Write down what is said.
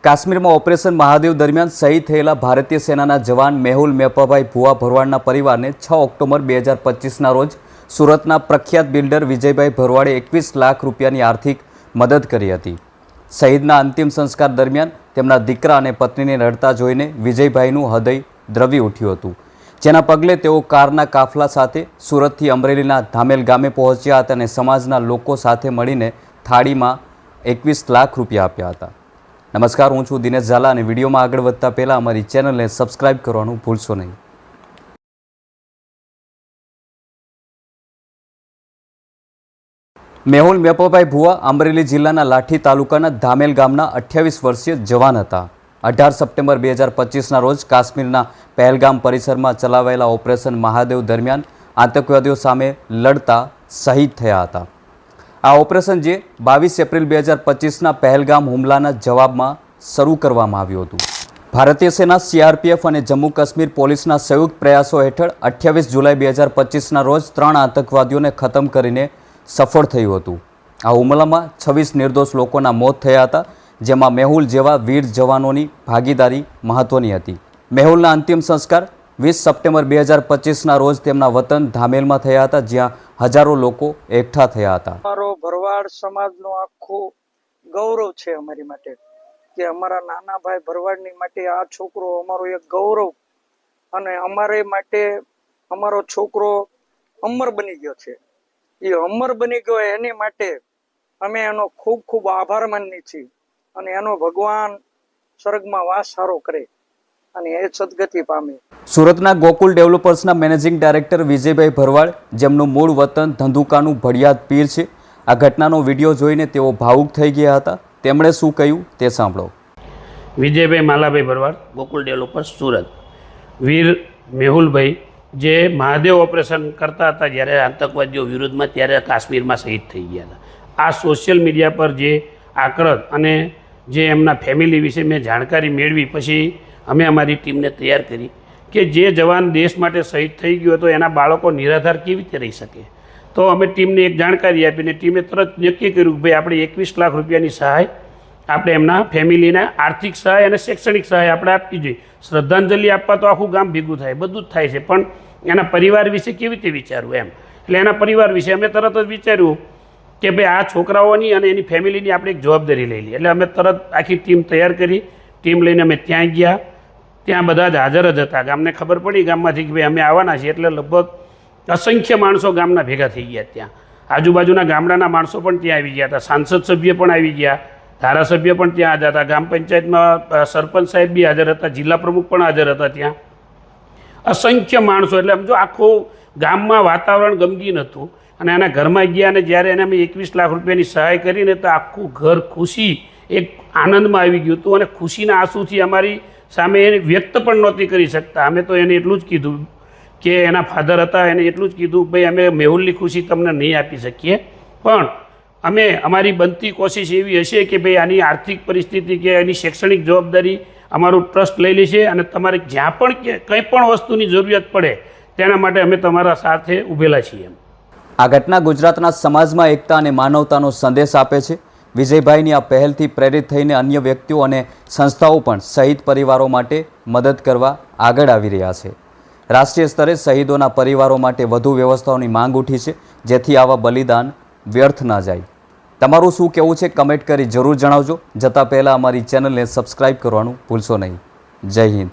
કાશ્મીરમાં ઓપરેશન મહાદેવ દરમિયાન શહીદ થયેલા ભારતીય સેનાના જવાન મેહુલ મેપાભાઈ ભુવા ભરવાડના પરિવારને છ ઓક્ટોબર બે હજાર પચીસના રોજ સુરતના પ્રખ્યાત બિલ્ડર વિજયભાઈ ભરવાડે એકવીસ લાખ રૂપિયાની આર્થિક મદદ કરી હતી. શહીદના અંતિમ સંસ્કાર દરમિયાન તેમના દીકરા અને પત્નીને રડતા જોઈને વિજયભાઈનું હૃદય દ્રવી ઉઠ્યું હતું. જેના પગલે તેઓ કારના કાફલા સાથે સુરતથી અમરેલીના ધામેલ ગામે પહોંચ્યા હતા અને સમાજના લોકો સાથે મળીને થાળીમાં એકવીસ લાખ રૂપિયા આપ્યા હતા. નમસ્કાર, હું છું દિનેશ ઝાલા અને વિડીયોમાં આગળ વધતા પહેલાં અમારી ચેનલને સબસ્ક્રાઇબ કરવાનું ભૂલશો નહીં. મેહુલ મેપાભાઈ ભુવા અમરેલી જિલ્લાના લાઠી તાલુકાના ધામેલ ગામના અઠ્યાવીસ વર્ષીય જવાન હતા. અઢાર સપ્ટેમ્બર બે હજાર પચીસના રોજ કાશ્મીરના પહેલગામ પરિસરમાં ચલાવાયેલા ઓપરેશન મહાદેવ દરમિયાન આતંકવાદીઓ સામે લડતા શહીદ થયા હતા. આ ઓપરેશન જે બાવીસ એપ્રિલ બે હજાર પચીસના પહેલગામ હુમલાના જવાબમાં શરૂ કરવામાં આવ્યું હતું. ભારતીય સેના, સીઆરપીએફ અને જમ્મુ કાશ્મીર પોલીસના સંયુક્ત પ્રયાસો હેઠળ અઠ્યાવીસ જુલાઈ બે હજાર પચીસના રોજ ત્રણ આતંકવાદીઓને ખતમ કરીને સફળ થયું હતું. આ હુમલામાં છવ્વીસ નિર્દોષ લોકોના મોત થયા હતા, જેમાં મેહુલ જેવા વીર જવાનોની ભાગીદારી મહત્વની હતી. મેહુલના અંતિમ સંસ્કાર વીસ સપ્ટેમ્બર બે હજાર પચીસના રોજ તેમના વતન ધામેલમાં થયા હતા, જ્યાં હજારો લોકો એકઠા થયા હતા. અમારો ભરવાડ સમાજનો આખો ગૌરવ છે અમારી માટે, કે અમારા નાના ભાઈ ભરવાડની માટે આ છોકરો અમારો એક ગૌરવ અને અમારે માટે અમારો છોકરો અમર બની ગયો છે. એ અમર બની ગયો એની માટે અમે એનો ખૂબ ખૂબ આભાર માનીએ છીએ અને એનો ભગવાન સ્વર્ગમાં વાસ સારો કરે. અને એ સદગતિ પામે. સુરતના ગોકુલ ડેવલપર્સના મેનેજિંગ ડાયરેક્ટર વિજયભાઈ ભરવાડ જેમનું મૂળ વતન ધંધુકાનું ભડિયાદ પીર છે. આ ઘટનાનો વીડિયો જોઈને તેઓ ભાવુક થઈ ગયા હતા. તેમણે શું કહ્યું તે સાંભળો. વિજયભાઈ માલાભાઈ ભરવાડ ગોકુલ ડેવલપર્સ સુરત. વીર મેહુલભાઈ જે મહાદેવ ઓપરેશન કરતા હતા જ્યારે આતંકવાદીઓ વિરુદ્ધમાં ત્યારે કાશ્મીરમાં શહીદ થઈ ગયા હતા. આ સોશિયલ મીડિયા પર જે આક્રત અને જે એમના ફેમિલી વિશે મેં જાણકારી મેળવી પછી અમે અમારી ટીમને તૈયાર કરી કે જે જવાન દેશ માટે શહીદ થઈ ગયો હતો એના બાળકો નિરાધાર કેવી રીતે રહી શકે? તો અમે ટીમને એક જાણકારી આપીને ટીમે તરત નક્કી કર્યું કે ભાઈ, આપણે એકવીસ લાખ રૂપિયાની સહાય આપણે એમના ફેમિલીને આર્થિક સહાય અને શૈક્ષણિક સહાય આપણે આપવી જોઈએ. શ્રદ્ધાંજલિ આપવા તો આખું ગામ ભેગું થાય, બધું જ થાય છે. પણ એના પરિવાર વિશે કેવી રીતે વિચારવું એમ? એટલે એના પરિવાર વિશે અમે તરત જ વિચાર્યું કે ભાઈ, આ છોકરાઓની અને એની ફેમિલીની આપણે એક જવાબદારી લઈ લઈએ. એટલે અમે તરત આખી ટીમ તૈયાર કરી, ટીમ લઈને અમે ત્યાં ગયા. ત્યાં બધા જ હાજર જ હતા. ગામને ખબર પડી ગામમાંથી કે ભાઈ અમે આવવાના છીએ એટલે લગભગ અસંખ્ય માણસો ગામના ભેગા થઈ ગયા ત્યાં. આજુબાજુના ગામડાના માણસો પણ ત્યાં આવી ગયા હતા. સાંસદ સભ્ય પણ આવી ગયા. ધારાસભ્ય પણ ત્યાં હાજર હતા. ગ્રામ પંચાયતમાં સરપંચ સાહેબ બી હાજર હતા. જિલ્લા પ્રમુખ પણ હાજર હતા ત્યાં. અસંખ્ય માણસો. એટલે આમ જો આખું ગામમાં વાતાવરણ ગમગીન હતું અને એના ઘરમાં ગયા અને જ્યારે એને અમે એકવીસ લાખ રૂપિયાની સહાય કરીને તો આખું ઘર ખુશી એક આનંદમાં આવી ગયું હતું અને ખુશીના આંસુથી અમારી સામે એને વ્યક્ત પણ નહોતી કરી શકતા. અમે તો એને એટલું જ કીધું કે એના ફાધર હતા, એને એટલું જ કીધું, ભાઈ, અમે મેહુલની ખુશી તમને નહીં આપી શકીએ. પણ અમે અમારી બનતી કોશિશ એવી હશે કે, ભાઈ, આની આર્થિક પરિસ્થિતિ કે એની શૈક્ષણિક જવાબદારી અમારું ટ્રસ્ટ લઈ લેશે અને તમારે જ્યાં પણ કે, કંઈ પણ વસ્તુની જરૂરિયાત પડે, તેના માટે અમે તમારા સાથે ઊભેલા છીએ. એમ આ ઘટના ગુજરાતના સમાજમાં એકતા અને માનવતાનો સંદેશ આપે છે. વિજયભાઈની આ પહેલથી પ્રેરિત થઈને અન્ય વ્યક્તિઓ અને સંસ્થાઓ પણ શહીદ પરિવારો માટે મદદ કરવા આગળ આવી રહ્યા છે. રાષ્ટ્રીય સ્તરે શહીદોના પરિવારો માટે વધુ વ્યવસ્થાઓની માંગ ઉઠી છે, જેથી આવા બલિદાન વ્યર્થ ના જાય. તમારું શું કહેવું છે? કમેન્ટ કરી જરૂર જણાવજો. જતાં પહેલાં અમારી ચેનલને સબસ્ક્રાઈબ કરવાનું ભૂલશો નહીં. જય હિન્દ.